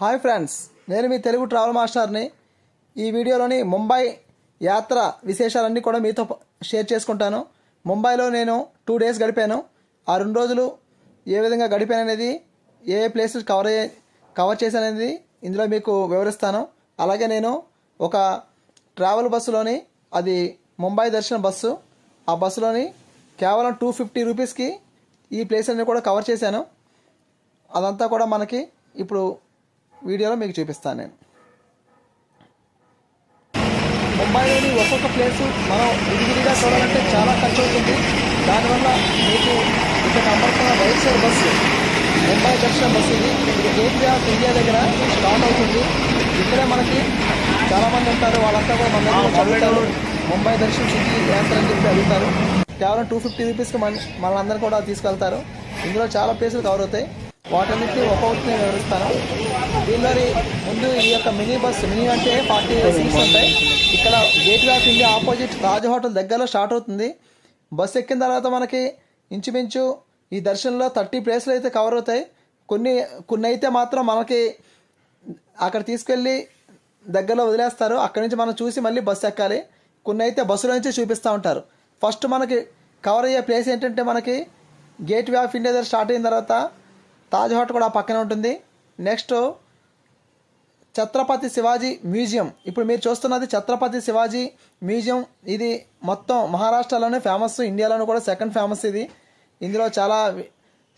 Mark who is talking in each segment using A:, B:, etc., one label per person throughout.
A: Hi friends నేను మీ Telugu travel మాస్టర్ని. ఈ వీడియోలోని ముంబై యాత్ర విశేషాలన్నీ కూడా మీతో షేర్ చేసుకుంటాను. ముంబైలో నేను టూ డేస్ గడిపాను. ఆ రెండు రోజులు ఏ విధంగా గడిపాను అనేది ఏ ఏ ప్లేసెస్ కవర్ అయ్యే కవర్ చేశాననేది ఇందులో మీకు వివరిస్తాను. అలాగే నేను ఒక ట్రావెల్ బస్సులోని అది ముంబై దర్శన బస్సు. ఆ బస్సులోని కేవలం టూ ఫిఫ్టీ రూపీస్కి ఈ ప్లేస్ అన్ని కూడా కవర్ చేశాను. అదంతా కూడా మనకి ఇప్పుడు వీడియోలో మీకు చూపిస్తాను నేను. ముంబైలోని ఒక్కొక్క ప్లేసు మనం విడివిడిగా చూడాలంటే చాలా ఖర్చు అవుతుంది దానివల్ల మీకు ఇక్కడ రైట్ సైడ్ బస్సు ముంబై దర్శనం బస్సు ఇది. ఇది గేట్ వే ఆఫ్ ఇండియా దగ్గర స్టార్ట్ అవుతుంది. ఇక్కడే మనకి చాలామంది ఉంటారు. వాళ్ళంతా కూడా మన దగ్గర చదువుతారు ముంబై దర్శనం సిటీ యాత్ర అని చెప్పి అడుగుతారు. కేవలం టూ ఫిఫ్టీ రూపీస్కి మన మనందరూ కూడా తీసుకెళ్తారు. ఇందులో చాలా ప్లేసులు కవర్ అవుతాయి. వాటన్నిటిని ఒక్కొక్కటి నేను వివరిస్తాను దీనిలోని ముందు ఈ యొక్క మినీ బస్ మినీ అంటే ఫార్టీ సీట్స్ ఉంటాయి. ఇక్కడ gateway of India opposite Raj hotel దగ్గరలో స్టార్ట్ అవుతుంది. బస్ ఎక్కిన తర్వాత మనకి ఇంచుమించు ఈ దర్శనంలో థర్టీ ప్లేస్లు అయితే కవర్ అవుతాయి. కొన్ని కొన్ని అయితే మాత్రం మనకి అక్కడ తీసుకెళ్ళి దగ్గరలో వదిలేస్తారు. అక్కడి నుంచి మనం చూసి మళ్ళీ బస్సు ఎక్కాలి. కొన్ని అయితే బస్సులో నుంచి చూపిస్తూ ఉంటారు. ఫస్ట్ మనకి కవర్ అయ్యే ప్లేస్ ఏంటంటే మనకి గేట్ వే ఆఫ్ ఇండియా దగ్గర స్టార్ట్ అయిన తర్వాత తాజ్ హోటల్ కూడా ఆ పక్కనే ఉంటుంది నెక్స్ట్ ఛత్రపతి శివాజీ మ్యూజియం ఇప్పుడు మీరు చూస్తున్నది ఛత్రపతి శివాజీ మ్యూజియం ఇది మొత్తం మహారాష్ట్రలోనే ఫేమస్ ఇండియాలోనే కూడా సెకండ్ ఫేమస్ ఇది ఇందులో చాలా వి-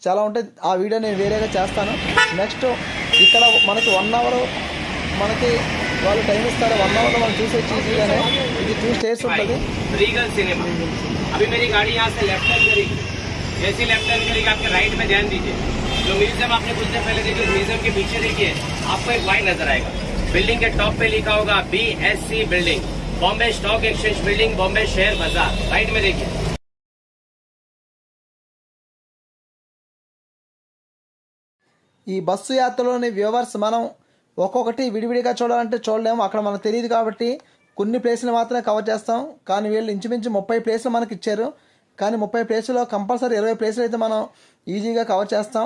A: చాలా ఉంటాయి ఆ వీడియో నేను వేరేగా చేస్తాను నెక్స్ట్ ఇక్కడ మనకి వన్ అవర్ మనకి వాళ్ళు టైం ఇస్తారు వన్ అవర్లో మనం చూసే ఈజీగానే ఇది టూ స్టేర్స్ ఉంటుంది
B: रीगल सिनेमा अभी मेरी गाड़ी यहाँ से लेफ्ट टर्न करेगी जैसे लेफ्ट टर्न करेगी आपके राइट में ध्यान दीजिए जो म्यूजियम आपने कुछ देर पहले देखिए उस म्यूजियम के पीछे देखिए आपको एक वाइन नजर आएगा बिल्डिंग के टॉप पे लिखा होगा B S C building Bombay stock exchange building Bombay share बाजार राइट में देखिए
A: ఈ బస్సు యాత్రలోని వ్యూవర్స్ మనం ఒక్కొక్కటి విడివిడిగా చూడాలంటే చూడలేము అక్కడ మనకు తెలియదు కాబట్టి కొన్ని ప్లేసులు మాత్రమే కవర్ చేస్తాం కానీ వీళ్ళు ఇంచుమించు ముప్పై ప్లేసులు మనకి ఇచ్చారు కానీ ముప్పై ప్లేసులో కంపల్సరీ ఇరవై ప్లేసులు అయితే మనం ఈజీగా కవర్ చేస్తాం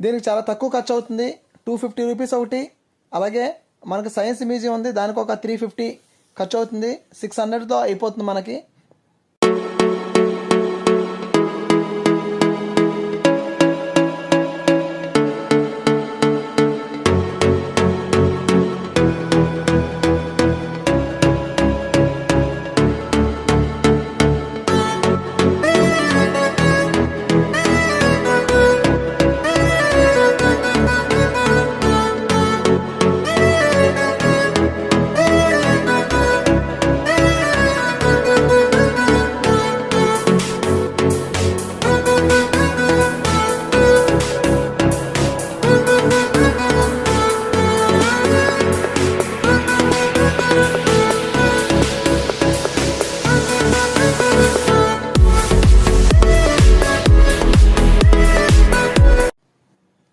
A: దీనికి చాలా తక్కువ ఖర్చు అవుతుంది. టూ ఫిఫ్టీ రూపీస్ ఒకటి. అలాగే మనకు సైన్స్ మ్యూజియం ఉంది. దానికి ఒక త్రీ ఫిఫ్టీ ఖర్చు అవుతుంది. సిక్స్ హండ్రెడ్తో అయిపోతుంది మనకి.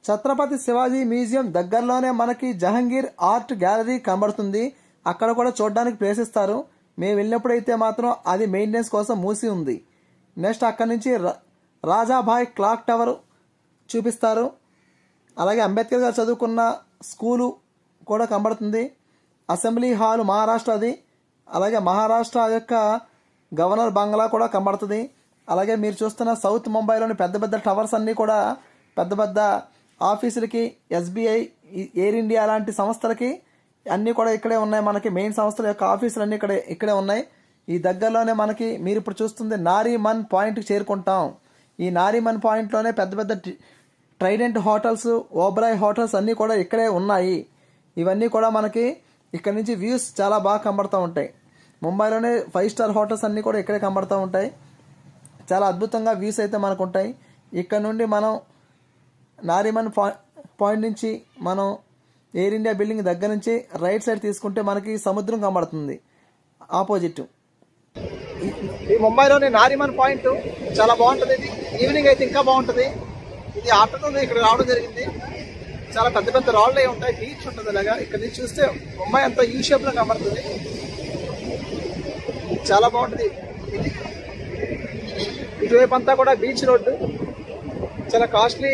A: ఛత్రపతి శివాజీ మ్యూజియం దగ్గరలోనే మనకి జహంగీర్ ఆర్ట్ గ్యాలరీ కనబడుతుంది. అక్కడ కూడా చూడడానికి ప్లేస్ ఇస్తారు. మేము వెళ్ళినప్పుడైతే మాత్రం అది మెయింటెనెన్స్ కోసం మూసి ఉంది. నెక్స్ట్ అక్కడి నుంచి రాజాభాయ్ క్లాక్ టవర్ చూపిస్తారు. అలాగే అంబేద్కర్ గారు చదువుకున్న స్కూలు కూడా కనబడుతుంది. అసెంబ్లీ హాల్ మహారాష్ట్రది అలాగే మహారాష్ట్ర యొక్క గవర్నర్ బంగ్లా కూడా కనబడుతుంది. అలాగే మీరు చూస్తున్న సౌత్ ముంబైలోని పెద్ద పెద్ద టవర్స్ అన్నీ కూడా పెద్ద పెద్ద ఆఫీసులకి ఎస్బీఐ ఎయిర్ ఇండియా లాంటి సంస్థలకి అన్నీ కూడా ఇక్కడే ఉన్నాయి. మనకి మెయిన్ సంస్థల యొక్క ఆఫీసులు అన్నీ ఇక్కడే ఇక్కడే ఉన్నాయి. ఈ దగ్గరలోనే మనకి మీరు ఇప్పుడు చూస్తుంది నారీమన్ పాయింట్కి చేరుకుంటాం. ఈ నారీమన్ పాయింట్లోనే పెద్ద పెద్ద ట్రైడెంట్ హోటల్స్ ఓబ్రాయ్ హోటల్స్ అన్నీ కూడా ఇక్కడే ఉన్నాయి. ఇవన్నీ కూడా మనకి ఇక్కడ నుంచి వ్యూస్ చాలా బాగా కనబడుతూ ఉంటాయి. ముంబైలోనే ఫైవ్ స్టార్ హోటల్స్ అన్నీ కూడా ఇక్కడే కనబడుతూ ఉంటాయి. చాలా అద్భుతంగా వ్యూస్ అయితే మనకు ఉంటాయి. ఇక్కడ నుండి మనం నారిమన్ పాయింట్ నుంచి మనం ఎయిర్ ఇండియా బిల్డింగ్ దగ్గర నుంచి రైట్ సైడ్ తీసుకుంటే మనకి సముద్రం కనబడుతుంది. ఆపోజిట్. ఈ ముంబైలోని నారిమన్ పాయింట్ చాలా బాగుంటుంది. ఇది ఈవినింగ్ అయితే ఇంకా బాగుంటుంది. ఇది ఆఫ్టర్నూన్ ఇక్కడ రావడం జరిగింది. చాలా పెద్ద పెద్ద రాళ్ళు ఉంటాయి. బీచ్ ఉంటుంది అలాగా. ఇక్కడ నుంచి చూస్తే ముంబై అంతా ఈ షేప్లో కనబడుతుంది. చాలా బాగుంటుంది. ఇది ఇటువైపు అంతా కూడా బీచ్ రోడ్డు. చాలా costly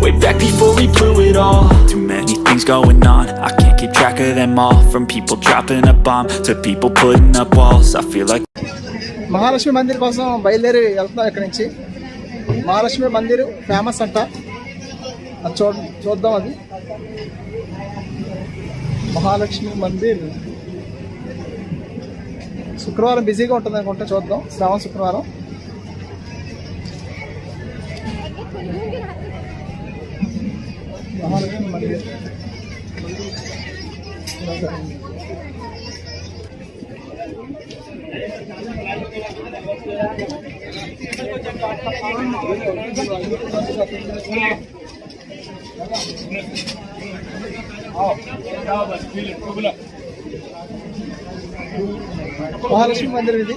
C: Way back before we blew it all Too many things going on I can't keep track of them all From people dropping a bomb To people putting up walls I feel like
A: Mahalakshmi Mandir కోసం బయలుదేరి వెళ్తున్నాం ఇక్కడి నుంచి Mahalakshmi Mandir famous అంట అది చూడ చూద్దాం అది మహాలక్ష్మి మందిర్ శుక్రవారం బిజీగా ఉంటుంది అనుకుంటే చూద్దాం శ్రావణ శుక్రవారం మహాలక్ష్మి మందిర్ మహాలక్ష్మి మందిర్ ఇది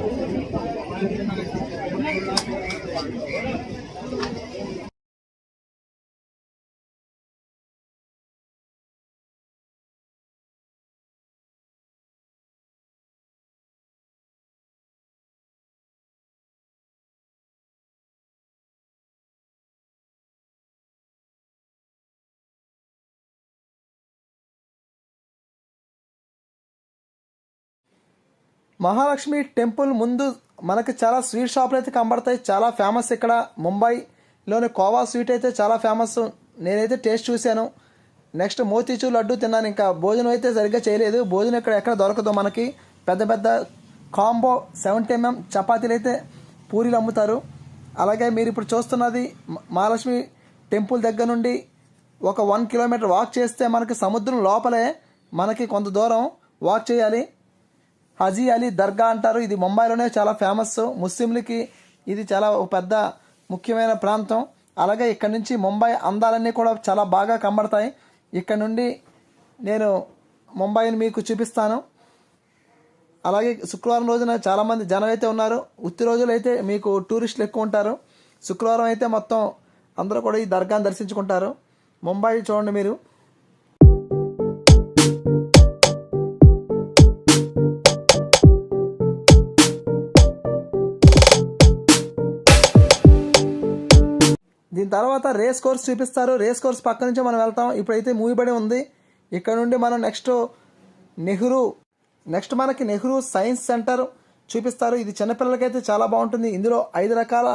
A: మహాలక్ష్మి టెంపుల్ ముందు మనకి చాలా స్వీట్ షాపులు అయితే కనబడతాయి. చాలా ఫేమస్ ఇక్కడ. ముంబైలోని కోవా స్వీట్ అయితే చాలా ఫేమస్ నేనైతే టేస్ట్ చూశాను. నెక్స్ట్ మోతీచూర్ లడ్డు తిన్నాను. ఇంకా భోజనం అయితే సరిగ్గా చేయలేదు. భోజనం ఇక్కడ ఎక్కడ దొరకదు మనకి. పెద్ద పెద్ద కాంబో సెవెంటీ ఎంఎం చపాతీలు అయితే పూరీలు అమ్ముతారు. అలాగే మీరు ఇప్పుడు చూస్తున్నది మహాలక్ష్మి టెంపుల్ దగ్గర నుండి ఒక వన్ కిలోమీటర్ వాక్ చేస్తే మనకి సముద్రం లోపలే మనకి కొంత దూరం వాక్ చేయాలి. హజీ అలీ దర్గా అంటారు. ఇది ముంబైలోనే చాలా ఫేమస్. ముస్లింలకి ఇది చాలా ఒక పెద్ద ముఖ్యమైన ప్రాంతం. అలాగే ఇక్కడ నుంచి ముంబై అందాలన్నీ కూడా చాలా బాగా కనబడతాయి. ఇక్కడ నుండి నేను ముంబైని మీకు చూపిస్తాను. అలాగే శుక్రవారం రోజున చాలామంది జనం అయితే ఉన్నారు. ఉత్తి రోజులు అయితే మీకు టూరిస్టులు ఎక్కువ ఉంటారు. శుక్రవారం అయితే మొత్తం అందరూ కూడా ఈ దర్గాను దర్శించుకుంటారు. ముంబై చూడండి మీరు. దీని తర్వాత రేస్ కోర్స్ చూపిస్తారు. రేస్ కోర్స్ పక్క నుంచి మనం వెళ్తాం. ఇప్పుడైతే మూవీ పడి ఉంది. ఇక్కడ నుండి మనం నెక్స్ట్ నెహ్రూ నెక్స్ట్ మనకి నెహ్రూ సైన్స్ సెంటర్ చూపిస్తారు. ఇది చిన్నపిల్లలకైతే చాలా బాగుంటుంది. ఇందులో ఐదు రకాల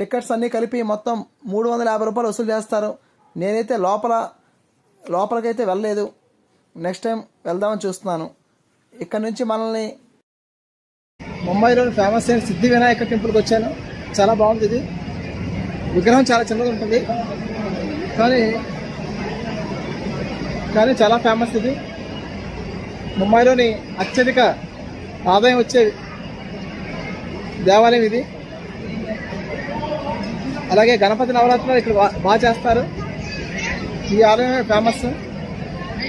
A: టికెట్స్ అన్నీ కలిపి మొత్తం మూడు వందల యాభై రూపాయలు వసూలు చేస్తారు. నేనైతే లోపల లోపలికైతే వెళ్ళలేదు. నెక్స్ట్ టైం వెళ్దామని చూస్తున్నాను. ఇక్కడ నుంచి మనల్ని ముంబైలోని ఫేమస్ అయిన సిద్ధి వినాయక టెంపుల్కి వచ్చాను. చాలా బాగుంది ఇది. విగ్రహం చాలా చిన్నగా ఉంటుంది. కానీ కానీ చాలా ఫేమస్ ఇది. ముంబైలోని అత్యధిక ఆదాయం వచ్చే దేవాలయం ఇది. అలాగే గణపతి నవరాత్రులు ఇక్కడ బాగా చేస్తారు. ఈ ఆలయమే ఫేమస్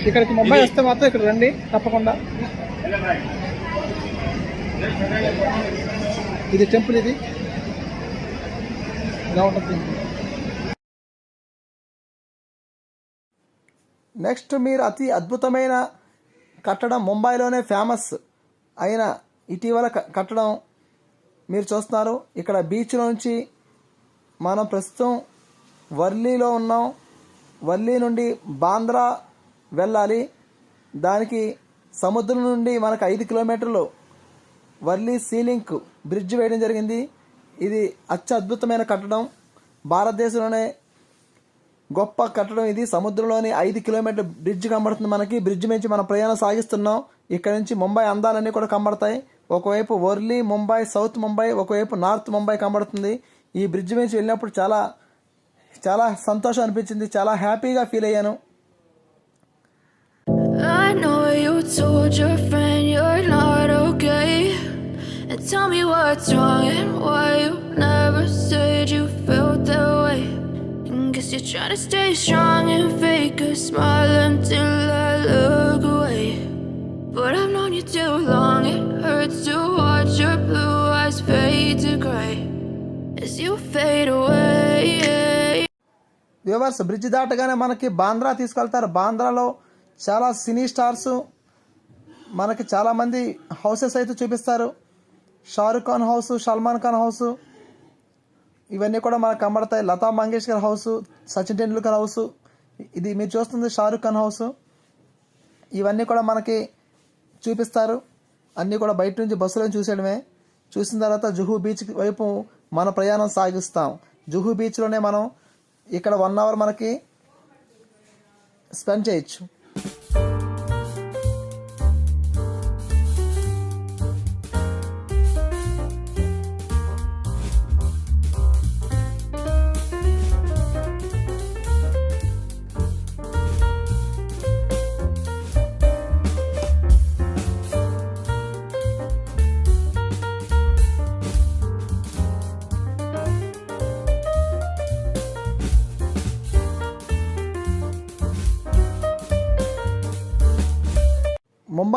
A: ఇక్కడికి ముంబై వస్తే మాత్రం ఇక్కడ రండి తప్పకుండా. ఇది టెంపుల్ ఇది. ఉంటుంది. నెక్స్ట్ మీరు అతి అద్భుతమైన కట్టడం ముంబైలోనే ఫేమస్ అయిన ఇటీవల కట్టడం మీరు చూస్తున్నారు. ఇక్కడ బీచ్ నుంచి మనం ప్రస్తుతం వర్లీలో ఉన్నాం. వర్లీ నుండి బాంద్రా వెళ్ళాలి. దానికి సముద్రం నుండి మనకు ఐదు కిలోమీటర్లు వర్లీ సీలింక్ బ్రిడ్జ్ వేయడం జరిగింది. ఇది అత్యద్భుతమైన కట్టడం. భారతదేశంలోనే గొప్ప కట్టడం ఇది. సముద్రంలోని ఐదు కిలోమీటర్ బ్రిడ్జ్ కనబడుతుంది మనకి. బ్రిడ్జ్ నుంచి మనం ప్రయాణం సాగిస్తున్నాం. ఇక్కడ నుంచి ముంబై అందాలన్నీ కూడా కనబడతాయి. ఒకవైపు వర్లీ ముంబై సౌత్ ముంబై ఒకవైపు నార్త్ ముంబై కనబడుతుంది. ఈ బ్రిడ్జ్ నుంచి వెళ్ళినప్పుడు చాలా చాలా సంతోషం అనిపించింది. చాలా హ్యాపీగా ఫీల్ అయ్యాను.
D: I know you told your friend. Tell me what's wrong and why you never said you felt that way. And guess you're trying to stay strong and fake a smile until I look away. But I've known you too long, it hurts to watch your blue eyes fade to gray as you fade away.
A: Viewers bridge దాటగానే మనకి బాంద్రా తీసుకెళ్తారు బాంద్రాలో చాలా సినీ stars మనకి చాలామంది houses అయితే చూపిస్తారు Shahrukh Khan house Salman Khan house ఇవన్నీ కూడా మనకు కనబడతాయి. Lata Mangeshkar house Sachin Tendulkar house. ఇది మీరు చూస్తుంది షారుఖ్ ఖాన్ హౌస్. ఇవన్నీ కూడా మనకి చూపిస్తారు. అన్నీ కూడా బయట నుంచి బస్సులో చూసేయడమే. చూసిన తర్వాత జుహూ బీచ్ వైపు మన ప్రయాణం సాగిస్తాం. జుహూ బీచ్లోనే మనం ఇక్కడ వన్ అవర్ మనకి స్పెండ్ చేయొచ్చు.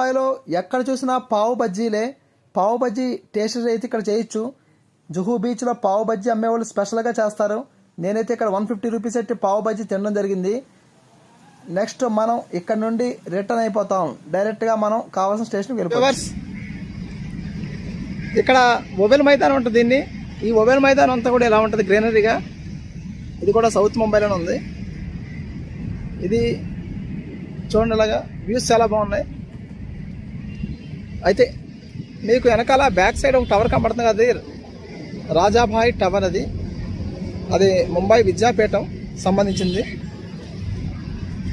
A: ముంబైలో ఎక్కడ చూసినా పావు బజ్జీలే. పావు బజ్జీ టేస్ట్ అయితే ఇక్కడ చేయొచ్చు. జుహూ బీచ్లో పావు బజ్జీ అమ్మేవాళ్ళు స్పెషల్గా చేస్తారు. నేనైతే ఇక్కడ వన్ ఫిఫ్టీ రూపీస్ పెట్టి పావు బజ్జీ తినడం జరిగింది. నెక్స్ట్ మనం ఇక్కడ నుండి రిటర్న్ అయిపోతాం. డైరెక్ట్గా మనం కావాల్సిన స్టేషన్కి వెళ్ళిపోతాం. ఇక్కడ మొబైల్ మైదానం ఉంటుంది దీన్ని. ఈ మొబైల్ మైదానం అంతా కూడా ఇలా ఉంటుంది? గ్రీనరీగా. ఇది కూడా సౌత్ ముంబైలోనే ఉంది. ఇది చూడండి ఇలాగా. వ్యూస్ చాలా బాగున్నాయి. అయితే మీకు వెనకాల బ్యాక్ సైడ్ ఒక టవర్ కనబడుతుంది. కదా అది రాజాభాయ్ టవర్ అది. అది ముంబై విద్యాపీఠం సంబంధించింది.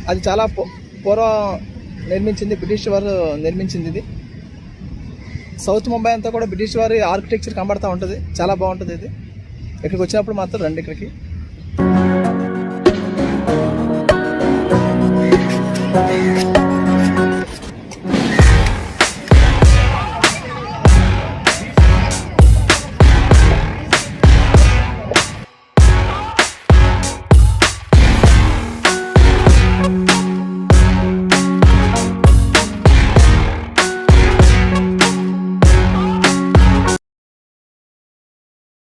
A: అది చాలా పూర్వం నిర్మించింది బ్రిటిష్ వారు నిర్మించింది ఇది. సౌత్ ముంబై అంతా కూడా బ్రిటిష్ వారి ఆర్కిటెక్చర్ కనబడతా ఉంటుంది. చాలా బాగుంటుంది ఇది. ఇక్కడికి వచ్చినప్పుడు మాత్రం రండి ఇక్కడికి.